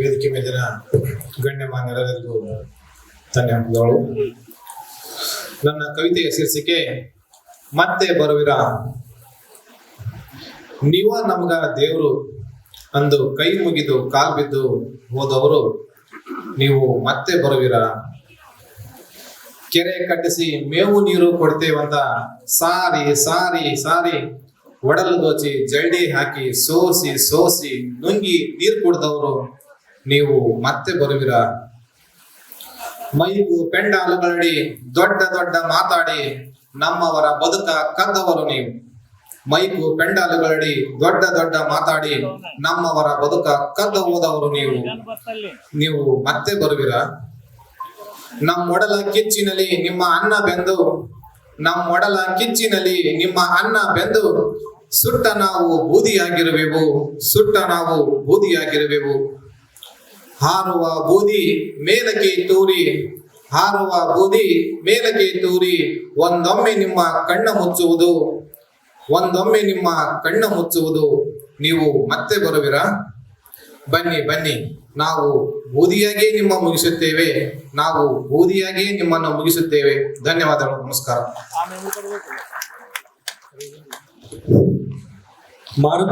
ವೇದಿಕೆ ಮೇಲಿನ ಗಣ್ಯಮಾನ್ಯರೆಲ್ಲರಿಗೂ ಧನ್ಯವಾದಗಳು. ನನ್ನ ಕವಿತೆಯ ಶೀರ್ಷಿಕೆ ಮತ್ತೆ ಬರುವಿರ? ನೀವ ನಮ್ಗ ದೇವರು ಅಂದು ಕೈ ಮುಗಿದು ಕಾಲ್ ಬಿದ್ದು ಹೋದವರು ನೀವು ಮತ್ತೆ ಬರುವಿರ? ಕೆರೆ ಕಟ್ಟಿಸಿ ಮೇವು ನೀರು ಕೊಡ್ತೇವಂತ ಸಾರಿ ಸಾರಿ ಸಾರಿ ಒಡಲು ದೋಚಿ ಜಲ್ಡಿ ಹಾಕಿ, ಸೋಸಿ ಸೋಸಿ, ನುಂಗಿ ನೀರು ಕುಡ್ದವರು ನೀವು ಮತ್ತೆ ಬರುವಿರ? ಮೈಗೂ ಪೆಂಡಾಲುಗಳಡಿ ದೊಡ್ಡ ದೊಡ್ಡ ಮಾತಾಡಿ, ನಮ್ಮವರ ಬದುಕ ಕದ್ದವರು ನೀವು. ಮೈಕು ಪೆಂಡಾಲುಗಳಡಿ ದೊಡ್ಡ ದೊಡ್ಡ ಮಾತಾಡಿ, ನಮ್ಮವರ ಬದುಕ ಕದ್ದ ಹೋದವರು ನೀವು. ನೀವು ಮತ್ತೆ ಬರುವಿರ? ನಮ್ಮೊಡಲ ಕಿಚ್ಚಿನಲ್ಲಿ ನಿಮ್ಮ ಅನ್ನ ಬೆಂದು ನಮ್ಮೊಡಲ ಕಿಚ್ಚಿನಲ್ಲಿ ನಿಮ್ಮ ಅನ್ನ ಬೆಂದು ಸುಟ್ಟ ನಾವು ಬೂದಿಯಾಗಿರುವೆವು ಸುಟ್ಟ ನಾವು ಬೂದಿಯಾಗಿರುವೆವು ಹಾರುವ ಬೂದಿ ಮೇಲಕ್ಕೆ ತೂರಿ, ಹಾರುವ ಬೂದಿ ಮೇಲಕ್ಕೆ ತೂರಿ, ಒಂದೊಮ್ಮೆ ನಿಮ್ಮ ಕಣ್ಣ ಮುಚ್ಚುವುದು, ಒಂದೊಮ್ಮೆ ನಿಮ್ಮ ಕಣ್ಣ ಮುಚ್ಚುವುದು. ನೀವು ಮತ್ತೆ ಬರುವಿರಾ? ಬನ್ನಿ ಬನ್ನಿ. ನಾವು ಬೂದಿಯಾಗೇ ನಿಮ್ಮ ಮುಗಿಸುತ್ತೇವೆ, ನಾವು ಬೂದಿಯಾಗಿಯೇ ನಿಮ್ಮನ್ನು ಮುಗಿಸುತ್ತೇವೆ. ಧನ್ಯವಾದಗಳು, ನಮಸ್ಕಾರ. मारुति